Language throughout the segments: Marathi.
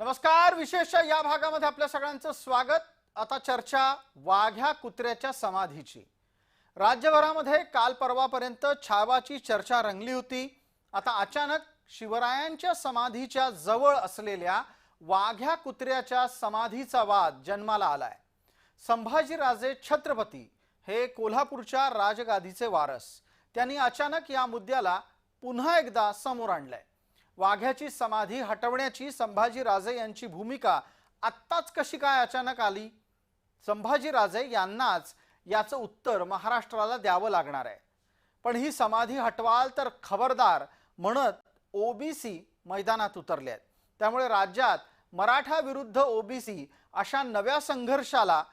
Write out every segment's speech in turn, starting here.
नमस्कार विशेष या भागामध्ये आपल्या सगळ्यांचं स्वागत. आता चर्चा वाघ्या कुत्र्याच्या समाधीची. राज्यभरामध्ये काल परवापर्यंत छावाची चर्चा रंगली होती. आता अचानक शिवरायांच्या समाधीच्या जवळ असलेल्या वाघ्या कुत्र्याच्या समाधीचा वाद जन्माला आलाय. संभाजीराजे छत्रपती हे कोल्हापूरच्या राजगादीचे वारस. त्यांनी अचानक या मुद्द्याला पुन्हा एकदा समोर आणलंय. वाघ्याची समाधी हटवण्याची संभाजीराजे यांची भूमिका आत्ताच कशी काय अचानक आली? संभाजीराजे यांनाच याचं उत्तर महाराष्ट्राला द्यावं लागणार आहे. पण ही समाधी हटवाल तर खबरदार म्हणत ओबीसी मैदानात उतरले आहेत. त्यामुळे राज्यात मराठा विरुद्ध ओबीसी अशा नव्या संघर्षाला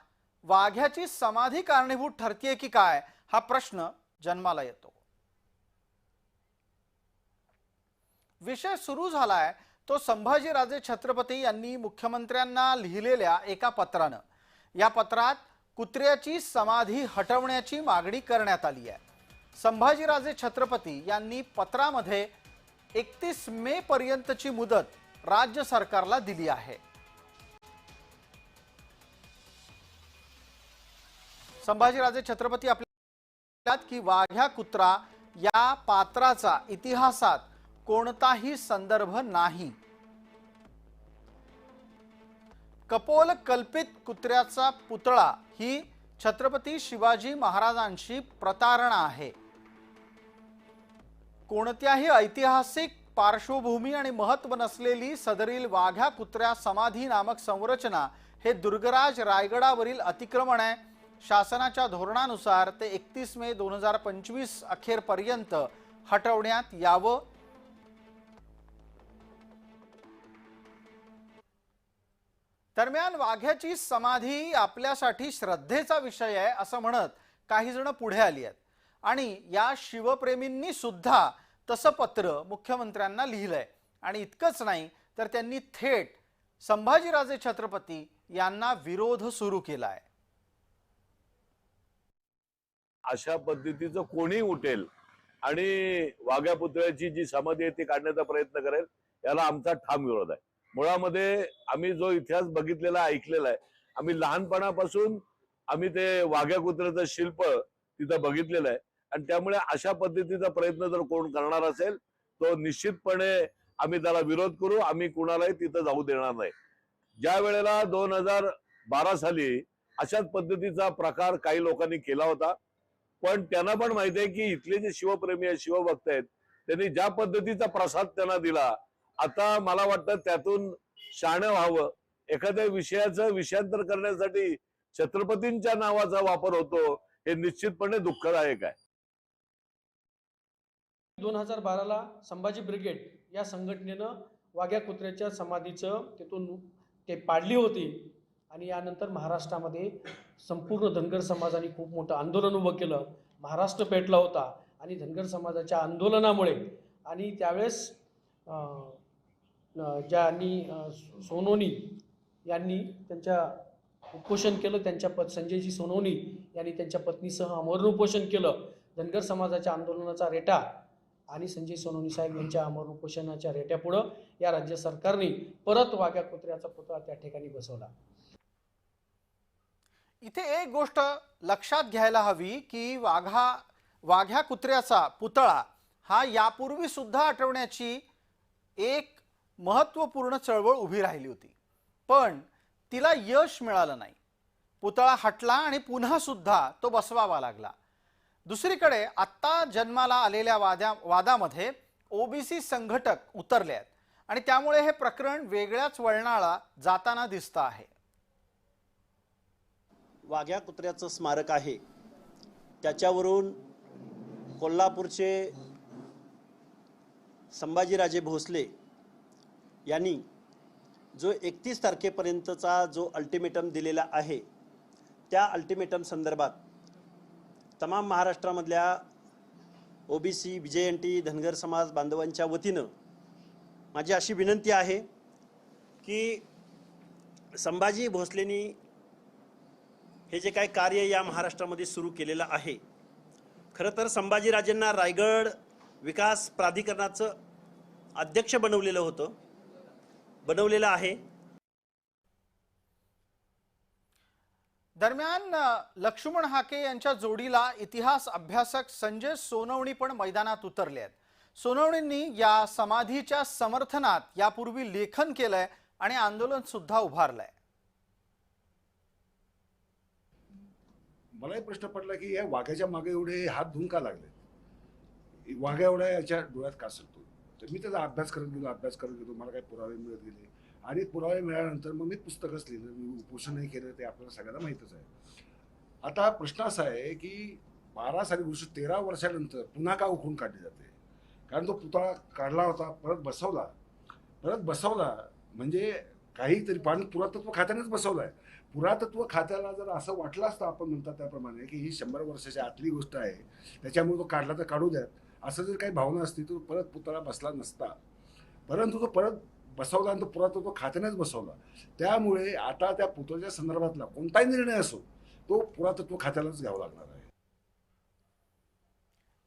वाघ्याची समाधी कारणीभूत ठरतीये की काय हा प्रश्न जन्माला येतो. विषय सुरू झालाय. तो संभाजीराजे छत्रपती यांनी मुख्यमंत्र्यांना लिहिलेल्या एका पत्रानं. या पत्रात कुत्र्याची समाधी हटवण्याची मागणी करण्यात आली आहे. संभाजीराजे छत्रपती यांनी पत्रामध्ये एकतीस मे पर्यंतची मुदत राज्य सरकारला दिली आहे. संभाजीराजे छत्रपती आपल्यात की वाघ्या कुत्रा या पात्राचा इतिहासात कोणताही संदर्भ नाही. कपोल कल्पित कुत्र्याचा पुतळा ही छत्रपती शिवाजी महाराजांची प्रतारणा आहे. कोणत्याही ऐतिहासिक पार्श्वभूमी आणि महत्त्व नसलेली सदरील वाघ्या कुत्र्या समाधी नामक संरचना हे दुर्गराज रायगडावरील अतिक्रमण आहे. शासनाच्या धोरणानुसार ते एकतीस मे दोन हजार पंचवीस अखेरपर्यंत हटवण्यात यावं. दरम्यान वाघ्याची समाधी आपल्यासाठी श्रद्धेचा विषय आहे असं म्हणत काही जण पुढे आली आहेत. आणि या शिवप्रेमींनी सुद्धा तसं पत्र मुख्यमंत्र्यांना लिहिलंय. आणि इतकंच नाही तर त्यांनी थेट संभाजीराजे छत्रपती यांना विरोध सुरू केलाय. अशा पद्धतीचं कोणी उठेल आणि वाघ्या पुतळ्याची जी समाधी आहे ती काढण्याचा प्रयत्न करेल याला आमचा ठाम विरोध आहे. मुळामध्ये आम्ही जो इतिहास बघितलेला ऐकलेला आहे आम्ही लहानपणापासून आम्ही ते वाघ्या कुत्र्याचं शिल्प तिथं बघितलेलं आहे. आणि त्यामुळे अशा पद्धतीचा प्रयत्न जर कोण करणार असेल तो निश्चितपणे आम्ही त्याला विरोध करू आम्ही कुणालाही तिथं जाऊ देणार नाही. ज्या वेळेला दोन हजार बारा साली अशाच पद्धतीचा प्रकार काही लोकांनी केला होता पण त्यांना पण माहिती आहे की इथले जे शिवप्रेमी आहेत शिवभक्त आहेत त्यांनी ज्या पद्धतीचा प्रसाद त्यांना दिला आता मला वाटतं त्यातून शाणं व्हावं. एखाद्या विषयाचं विषयांतर करण्यासाठी छत्रपतींच्या नावाचा वापर होतो हे निश्चितपणे दुःखदायक आहे. दोन हजार बाराला संभाजी ब्रिगेड या संघटनेनं वाघ्या कुत्र्याच्या समाधीचं तिथून ते पाडली होती आणि यानंतर महाराष्ट्रामध्ये संपूर्ण धनगर समाजाने खूप मोठं आंदोलन उभं केलं. महाराष्ट्र पेटला होता आणि धनगर समाजाच्या आंदोलनामुळे. आणि त्यावेळेस अं, ज्यांनी सोनोनी यांनी त्यांच्या उपोषण केलं त्यांच्या पत संजयजी सोनोनी यांनी त्यांच्या पत्नीसह अमरण उपोषण केलं. धनगर समाजाच्या आंदोलनाचा रेटा आणि संजय सोनोनी साहेब यांच्या अमर उपोषणाच्या रेट्यापुढं या राज्य सरकारने परत वाघ्या कुत्र्याचा पुतळा त्या ठिकाणी बसवला. इथे एक गोष्ट लक्षात घ्यायला हवी की वाघा वाघ्या कुत्र्याचा पुतळा हा यापूर्वी सुद्धा आठवण्याची एक महत्त्वपूर्ण चळवळ उभी राहिली होती. पण तिला यश मिळालं नाही. पुतळा हटला आणि पुन्हा सुद्धा तो बसवावा लागला. दुसरीकडे आत्ता जन्माला आलेल्या वाद्या वादामध्ये ओबीसी संघटक उतरले आहेत आणि त्यामुळे हे प्रकरण वेगळ्याच वळणाला जाताना दिसतं आहे. वाघ्या कुत्र्याचं स्मारक आहे. त्याच्यावरून कोल्हापूरचे संभाजीराजे भोसले यांनी जो एकतीस तारखेपर्यंतचा जो अल्टिमेटम दिलेला आहे त्या अल्टिमेटम संदर्भात तमाम महाराष्ट्रामधल्या ओ बी सी विजयंटी टी धनगर समाज बांधवांच्या वतीनं माझी अशी विनंती आहे की संभाजी भोसलेनी हे जे काही कार्य या महाराष्ट्रामध्ये सुरू केलेलं आहे खरं तर संभाजीराजेंना रायगड विकास प्राधिकरणाचं अध्यक्ष बनवलेलं होतं. बनवलेला आहे. दरम्यान लक्ष्मण हाके यांच्या जोडीला इतिहास अभ्यासक संजय सोनवणी पण मैदानात उतरले आहेत. सोनवणींनी या समाधीच्या समर्थनात यापूर्वी लेखन केलंय आणि आंदोलन सुद्धा उभारलंय. मलाही प्रश्न पडला की या वाघ्याच्या मागे एवढे हात धुंका लागले. वाघ्या एवढ्या याच्या डोळ्यात का सरतो तर मी त्याचा अभ्यास करत गेलो अभ्यास करत गेलो मला काही पुरावे मिळत गेले. आणि पुरावे मिळाल्यानंतर मग मी पुस्तकच लिहिलं मी उपोषणही केलं ते आपल्याला सगळ्यांना माहीतच आहे. आता प्रश्न असा आहे की बारा साली गोष्ट तेरा वर्षानंतर पुन्हा का उखडून काढली जाते? कारण तो पुतळा काढला होता परत बसवला. परत बसवला म्हणजे काहीतरी पाणी पुरातत्व खात्यानेच बसवला आहे. पुरातत्व खात्याला जर असं वाटलं असतं आपण म्हणतात त्याप्रमाणे की ही शंभर वर्षाच्या आतली गोष्ट आहे त्याच्यामुळे तो काढला तर काढू द्यात. असं जर काही भावना असती तर परत पुतळा बसला नसता. परंतु तो परत बसवला आणि तो पुरातत्व खात्यानेच बसवला. त्यामुळे आता त्या पुतळ्याच्या संदर्भातला कोणताही निर्णय असो तो पुरातत्व खात्यालाच घ्यावा लागणार आहे.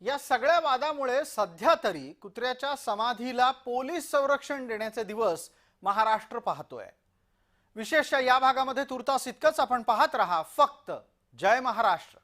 या सगळ्या वादामुळे सध्या तरी कुत्र्याच्या समाधीला पोलीस संरक्षण देण्याचे दिवस महाराष्ट्र पाहतोय. विशेष या भागामध्ये तुर्तास इतकंच आपण पाहत रहा. फक्त जय महाराष्ट्र.